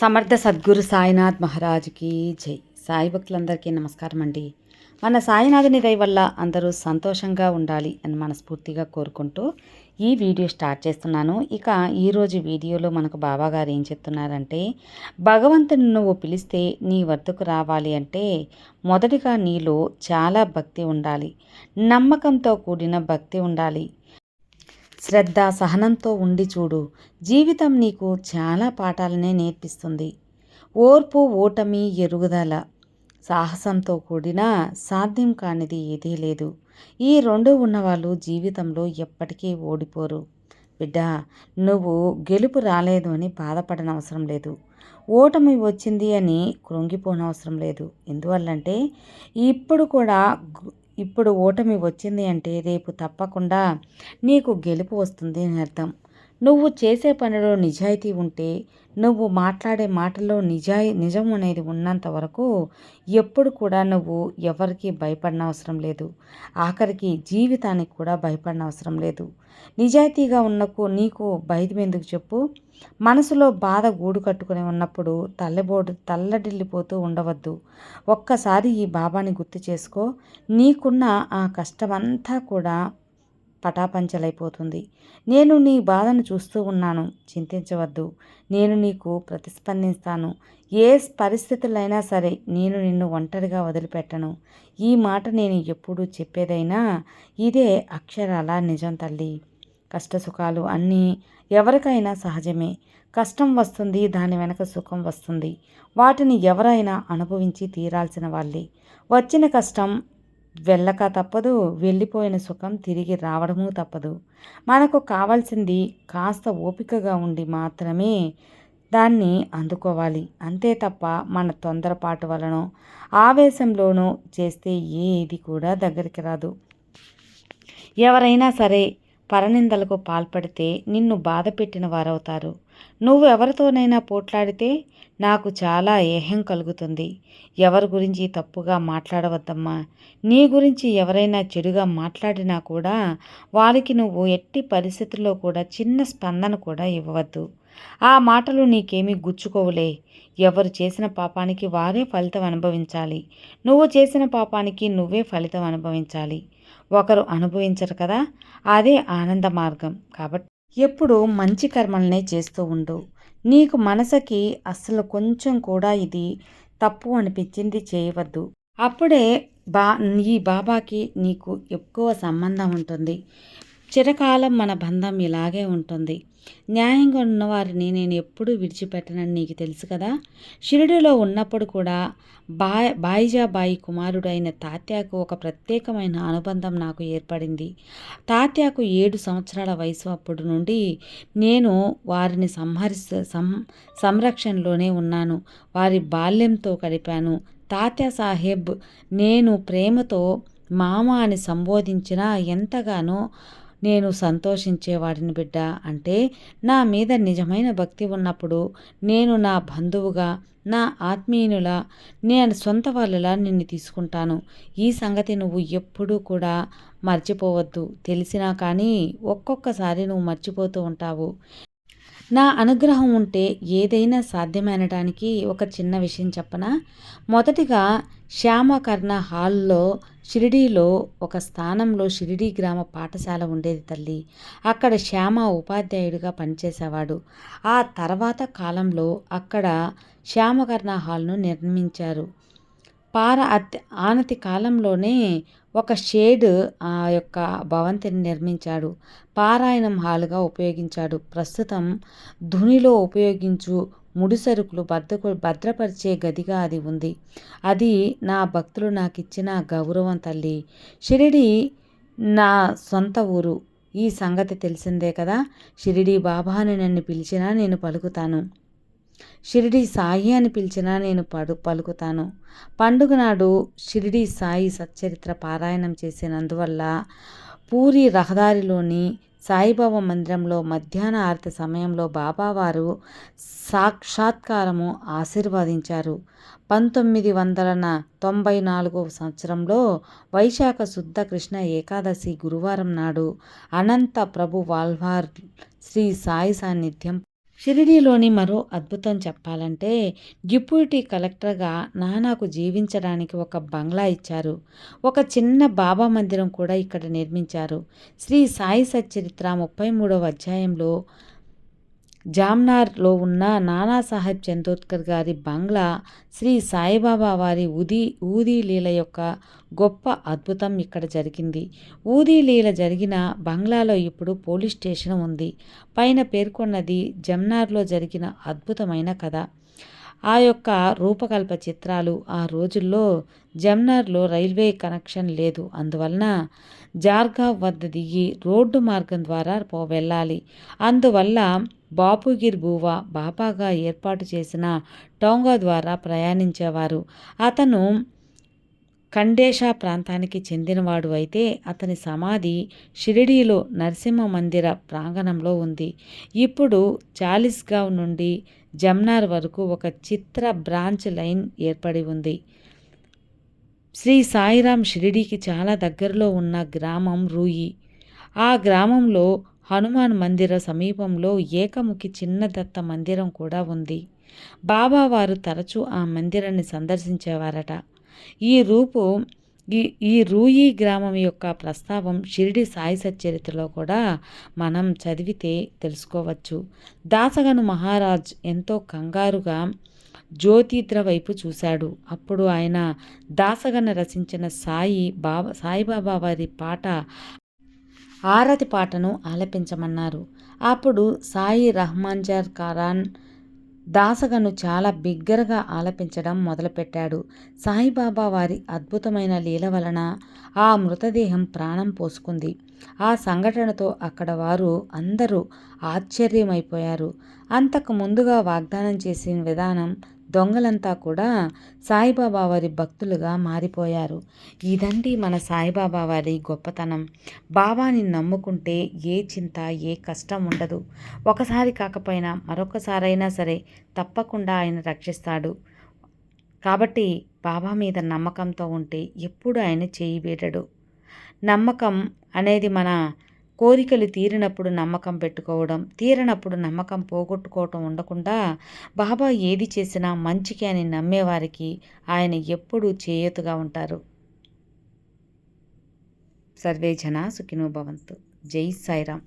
సమర్థ సద్గురు సాయినాథ్ మహారాజ్కి జై. సాయి భక్తులందరికీ నమస్కారం అండి. మన సాయినాథుని దయ వల్ల అందరూ సంతోషంగా ఉండాలి అని మనస్ఫూర్తిగా కోరుకుంటూ ఈ వీడియో స్టార్ట్ చేస్తున్నాను. ఇక ఈరోజు వీడియోలో మనకు బాబాగారు ఏం చెప్తున్నారంటే భగవంతుని నువ్వు పిలిస్తే నీ వద్దకు రావాలి అంటే మొదటిగా నీలో చాలా భక్తి ఉండాలి. నమ్మకంతో కూడిన భక్తి ఉండాలి. శ్రద్ధ సహనంతో ఉండి చూడు. జీవితం నీకు చాలా పాఠాలనే నేర్పిస్తుంది. ఓర్పు ఓటమి ఎరుగుదల. సాహసంతో కూడిన సాధ్యం కానిది ఏదీ లేదు. ఈ రెండు ఉన్నవాళ్ళు జీవితంలో ఎప్పటికీ ఓడిపోరు. బిడ్డ నువ్వు గెలుపు రాలేదు అని బాధపడనవసరం లేదు. ఓటమి వచ్చింది అని కృంగిపోనవసరం లేదు. ఎందువల్లంటే ఇప్పుడు కూడా ఇప్పుడు ఓటమి వచ్చింది అంటే రేపు తప్పకుండా నీకు గెలుపు వస్తుంది అని అర్థం. నువ్వు చేసే పనిలో నిజాయితీ ఉంటే నువ్వు మాట్లాడే మాటల్లో నిజాయి నిజం అనేది ఉన్నంత వరకు ఎప్పుడు కూడా నువ్వు ఎవరికి భయపడిన అవసరం లేదు. ఆఖరికి జీవితానికి కూడా భయపడిన అవసరం లేదు. నిజాయితీగా ఉన్నకు నీకు భయం ఎందుకు చెప్పు? మనసులో బాధ గూడు కట్టుకుని ఉన్నప్పుడు తల్లబోడు తల్లడిల్లిపోతూ ఉండవద్దు. ఒక్కసారి ఈ బాబాని గుర్తు చేసుకో. నీకున్న ఆ కష్టమంతా కూడా పటాపంచలైపోతుంది. నేను నీ బాధను చూస్తూ ఉన్నాను. చింతించవద్దు. నేను నీకు ప్రతిస్పందిస్తాను. ఏ పరిస్థితులైనా సరే నేను నిన్ను ఒంటరిగా వదిలిపెట్టను. ఈ మాట నేను ఎప్పుడు చెప్పేదైనా ఇదే అక్షరాల నిజం తల్లి. కష్టసుఖాలు అన్నీ ఎవరికైనా సహజమే. కష్టం వస్తుంది దాని వెనక సుఖం వస్తుంది. వాటిని ఎవరైనా అనుభవించి తీరాల్సిన వాళ్ళే. వచ్చిన కష్టం వెళ్ళక తప్పదు వెళ్ళిపోయిన సుఖం తిరిగి రావడము తప్పదు. మనకు కావాల్సింది కాస్త ఓపికగా ఉండి మాత్రమే దాన్ని అందుకోవాలి. అంతే తప్ప మన తొందరపాటు వలనో ఆవేశంలోనూ చేస్తే ఏది కూడా దగ్గరికి రాదు. ఎవరైనా సరే పరనిందలకు పాల్పడితే నిన్ను బాధ పెట్టిన వారవుతారు. నువ్వు ఎవరితోనైనా పోట్లాడితే నాకు చాలా ఏహం కలుగుతుంది. ఎవరి గురించి తప్పుగా మాట్లాడవద్దమ్మా. నీ గురించి ఎవరైనా చెడుగా మాట్లాడినా కూడా వారికి నువ్వు ఎట్టి పరిస్థితుల్లో కూడా చిన్న స్పందన కూడా ఇవ్వవద్దు. ఆ మాటలు నీకేమీ గుచ్చుకోవులే. ఎవరు చేసిన పాపానికి వారే ఫలితం అనుభవించాలి. నువ్వు చేసిన పాపానికి నువ్వే ఫలితం అనుభవించాలి. ఒకరు అనుభవించరు కదా? అదే ఆనంద మార్గం. కాబట్టి ఎప్పుడు మంచి కర్మలనే చేస్తూ ఉండు. నీకు మనసుకి అస్సలు కొంచెం కూడా ఇది తప్పు అనిపించింది చేయవద్దు. అప్పుడే బా ఈ బాబాకి నీకు ఎక్కువ సంబంధం ఉంటుంది. చిరకాలం మన బంధం ఇలాగే ఉంటుంది. న్యాయంగా ఉన్నవారిని నేను ఎప్పుడూ విడిచిపెట్టనని నీకు తెలుసు కదా. షిరిడిలో ఉన్నప్పుడు కూడా బా బాయిజాబాయి కుమారుడైన తాత్యాకు ఒక ప్రత్యేకమైన అనుబంధం నాకు ఏర్పడింది. తాత్యాకు ఏడు సంవత్సరాల వయసు అప్పుడు నుండి నేను వారిని సంహరిస్త సం సంరక్షణలోనే ఉన్నాను. వారి బాల్యంతో గడిపాను. తాత్యా సాహెబ్ నేను ప్రేమతో మామ అని సంబోధించినా ఎంతగానో నేను సంతోషించేవాడిని బిడ్డ అంటే నా మీద నిజమైన భక్తి ఉన్నప్పుడు నేను నా బంధువుగా నా ఆత్మీయునులా నేను సొంత వాళ్ళలా నిన్ను తీసుకుంటాను. ఈ సంగతి నువ్వు ఎప్పుడూ కూడా మర్చిపోవద్దు. తెలిసినా కానీ ఒక్కొక్కసారి నువ్వు మర్చిపోతూ ఉంటావు. నా అనుగ్రహం ఉంటే ఏదైనా సాధ్యమనడానికి ఒక చిన్న విషయం చెప్పనా? మొదటిగా శ్యామకర్ణ హాల్లో షిరిడీలో ఒక స్థానంలో షిరిడీ గ్రామ పాఠశాల ఉండేది తల్లి. అక్కడ శ్యామ ఉపాధ్యాయుడిగా పనిచేసేవాడు. ఆ తర్వాత కాలంలో అక్కడ శ్యామకర్ణ హాల్ను నిర్మించారు. పార అతి ఆనతి కాలంలోనే ఒక షేడ్ ఆ యొక్క భవంతిని నిర్మించాడు. పారాయణం హాలుగా ఉపయోగించాడు. ప్రస్తుతం ధునిలో ఉపయోగించు ముడిసరుకులు భద్రకు భద్రపరిచే గదిగా అది ఉంది. అది నా భక్తులు నాకు ఇచ్చిన గౌరవం తల్లి. షిరిడి నా సొంత ఊరు. ఈ సంగతి తెలిసిందే కదా? షిరిడి బాబాని నన్ను పిలిచినా నేను పలుకుతాను. షిరిడి సాయి అని పిలిచినా నేను పడు పలుకుతాను. పండుగ నాడు షిరిడి సాయి సచ్చరిత్ర పారాయణం చేసినందువల్ల పూరి రహదారిలోని సాయిబాబా మందిరంలో మధ్యాహ్న ఆరతి సమయంలో బాబావారు సాక్షాత్కారము ఆశీర్వదించారు. పంతొమ్మిది వందల తొంభై నాలుగో సంవత్సరంలో వైశాఖ శుద్ధ కృష్ణ ఏకాదశి గురువారం నాడు అనంత ప్రభు వాల్వార్ శ్రీ సాయి సాన్నిధ్యం షిరిడీలోని మరో అద్భుతం చెప్పాలంటే డిప్యూటీ కలెక్టర్గా నానాకు జీవించడానికి ఒక బంగ్లా ఇచ్చారు. ఒక చిన్న బాబా మందిరం కూడా ఇక్కడ నిర్మించారు. శ్రీ సాయి సచ్చరిత్ర ముప్పై మూడవ అధ్యాయంలో జామ్నార్లో ఉన్న నానాసాహెబ్ చందోద్కర్ గారి బంగ్లా శ్రీ సాయిబాబా వారి ఉదీ ఊదీ లీల యొక్క గొప్ప అద్భుతం ఇక్కడ జరిగింది. ఊదీ లీల జరిగిన బంగ్లాలో ఇప్పుడు పోలీస్ స్టేషన్ ఉంది. పైన పేర్కొన్నది జమ్నార్లో జరిగిన అద్భుతమైన కథ. ఆ యొక్క రూపకల్ప చిత్రాలు ఆ రోజుల్లో జమ్నార్లో రైల్వే కనెక్షన్ లేదు. అందువలన జార్గావ్ వద్ద దిగి రోడ్డు మార్గం ద్వారా పో వెళ్ళాలి. అందువల్ల బాపుగిర్ బూవా బాపాగా ఏర్పాటు చేసిన టోంగా ద్వారా ప్రయాణించేవారు. అతను ఖండేషా ప్రాంతానికి చెందినవాడు అయితే అతని సమాధి షిరిడీలో నరసింహ మందిర ప్రాంగణంలో ఉంది. ఇప్పుడు చాలిస్గావ్ నుండి జమ్నార్ వరకు ఒక చిత్ర బ్రాంచ్ లైన్ ఏర్పడి ఉంది. శ్రీ సాయిరాం షిరిడీకి చాలా దగ్గరలో ఉన్న గ్రామం రూయి. ఆ గ్రామంలో హనుమాన్ మందిర సమీపంలో ఏకముఖి చిన్న దత్త మందిరం కూడా ఉంది. బాబావారు తరచూ ఆ మందిరాన్ని సందర్శించేవారట. ఈ రూపు ఈ ఈ రూయి గ్రామం యొక్క ప్రస్తావం షిరిడి సాయి సచ్చరిత్రలో కూడా మనం చదివితే తెలుసుకోవచ్చు. దాసగను మహారాజ్ ఎంతో కంగారుగా జ్యోతిద్ర వైపు చూశాడు. అప్పుడు ఆయన దాసగన రచించిన సాయి బాబా సాయిబాబా వారి పాట ఆరతి పాటను ఆలపించమన్నారు. అప్పుడు సాయి రహమాన్జర్ ఖరాన్ దాసగను చాలా బిగ్గరగా ఆలపించడం మొదలుపెట్టాడు. సాయిబాబా వారి అద్భుతమైన లీల వలన ఆ మృతదేహం ప్రాణం పోసుకుంది. ఆ సంఘటనతో అక్కడ వారు అందరూ ఆశ్చర్యమైపోయారు. అంతకు ముందుగా వాగ్దానం చేసిన విధానం దొంగలంతా కూడా సాయిబాబా వారి భక్తులుగా మారిపోయారు. ఇదండి మన సాయిబాబా వారి గొప్పతనం. బాబాని నమ్ముకుంటే ఏ చింత ఏ కష్టం ఉండదు. ఒకసారి కాకపోయినా మరొకసారైనా సరే తప్పకుండా ఆయన రక్షిస్తాడు. కాబట్టి బాబా మీద నమ్మకంతో ఉంటే ఎప్పుడు ఆయన చేయి వేడడు. నమ్మకం అనేది మన కోరికలు తీరినప్పుడు నమ్మకం పెట్టుకోవడం తీరినప్పుడు నమ్మకం పోగొట్టుకోవటం ఉండకుండా బాబా ఏది చేసినా మంచికి అని నమ్మేవారికి ఆయన ఎప్పుడూ చేయూతగా ఉంటారు. సర్వే జన సుఖినో భవంతు. జై సాయిరామ్.